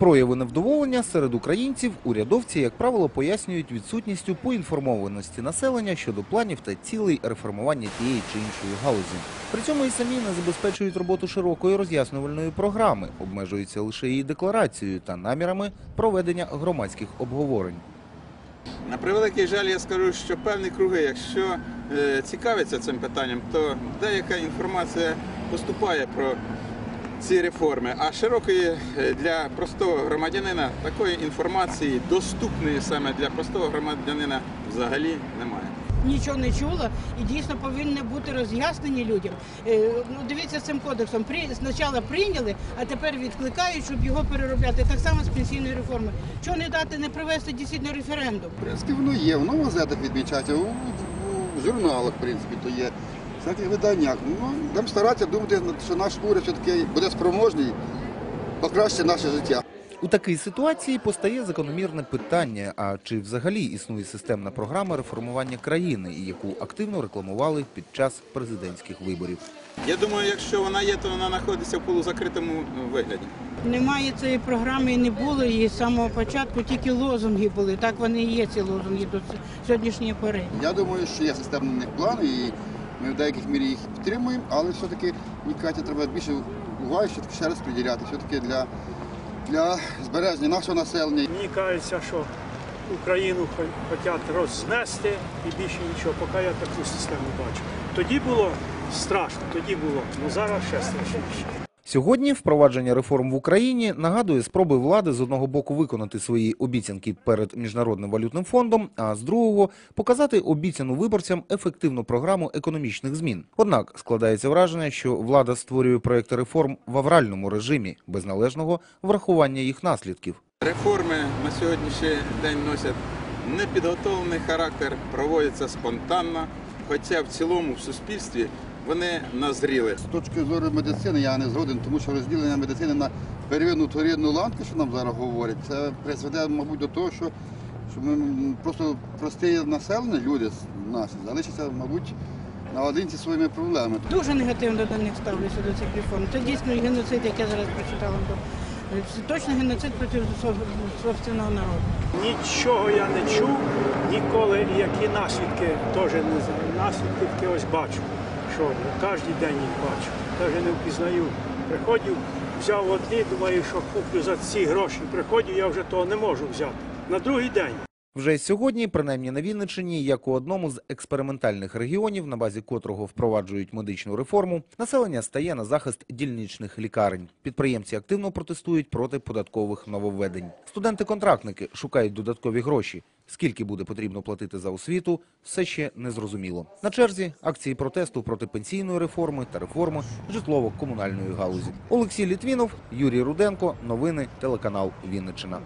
Прояви невдоволення серед українців урядовці, як правило, пояснюють відсутністю поінформованості населення щодо планів та цілей реформування тієї чи іншої галузі. При цьому і самі не забезпечують роботу широкої роз'яснювальної програми, обмежуються лише її декларацією та намірами проведення громадських обговорень. На превеликий жаль, я скажу, що певні круги, якщо е, цікавляться цим питанням, то деяка інформація поступає про ці реформи. А широкої е, для простого громадянина такої інформації, доступної саме для простого громадянина, взагалі немає. нічого не чула і дійсно повинні бути роз'яснені людям. Е, Ну дивіться цим кодексом. При спочатку прийняли, а тепер відкликають, щоб його переробляти. Так само з пенсійною реформою. Чого не дати не провести дійсно референдум? В принципі, воно є, воно в газетах відмічається, у журналах, в принципі, то є. В всяких виданнях. Ну, будемо старатися думати, що наш уряд все-таки буде спроможний покращити наше життя. У такій ситуації постає закономірне питання: а чи взагалі існує системна програма реформування країни, яку активно рекламували під час президентських виборів? Я думаю, якщо вона є, то вона знаходиться в полузакритому вигляді. Немає цієї програми і не було її з самого початку, тільки лозунги були. Так вони і є ці лозунги до сьогоднішньої пори. Я думаю, що є системний план, і ми в деяких мірі їх підтримуємо, але все-таки, мені кажуть, треба більше уваги все-таки ще раз приділяти, все-таки для, для збереження нашого населення. Мені кажеться, що Україну хочуть рознести і більше нічого, поки я таку систему бачу. Тоді було страшно, тоді було, але зараз ще страшніше. Сьогодні впровадження реформ в Україні нагадує спроби влади з одного боку виконати свої обіцянки перед міжнародним валютним фондом, а з другого показати обіцяну виборцям ефективну програму економічних змін. Однак складається враження, що влада створює проекти реформ в авральному режимі без належного врахування їх наслідків. Реформи на сьогоднішній день носять непідготовлений характер, проводяться спонтанно, хоча в цілому в суспільстві вони назріли. З точки зору медицини я не згоден, тому що розділення медицини на первинну вторинну ланку, що нам зараз говорять, це призведе, мабуть, до того, що, що ми просто прості населення, люди наші, залишаться, мабуть, наодинці своїми проблемами. Дуже негативно до них ставлюся до цих реформ. Це дійсно геноцид, як я зараз прочитала. Це точно геноцид проти собственного народу. Нічого я не чув ніколи, і які наслідки теж не знаю. Наслідки ось бачу, що кожен день їх бачу. Навіть не впізнаю. Приходів, взяв одні, думаю, що куплю за ці гроші. Приходів, я вже того не можу взяти. На другий день. Вже сьогодні, принаймні на Вінниччині, як у одному з експериментальних регіонів, на базі котрого впроваджують медичну реформу, населення стає на захист дільничних лікарень. Підприємці активно протестують проти податкових нововведень. Студенти-контрактники шукають додаткові гроші. Скільки буде потрібно платити за освіту, все ще не зрозуміло. На черзі акції протесту проти пенсійної реформи та реформи житлово-комунальної галузі. Олексій Літвінов, Юрій Руденко. Новини телеканал Вінниччина.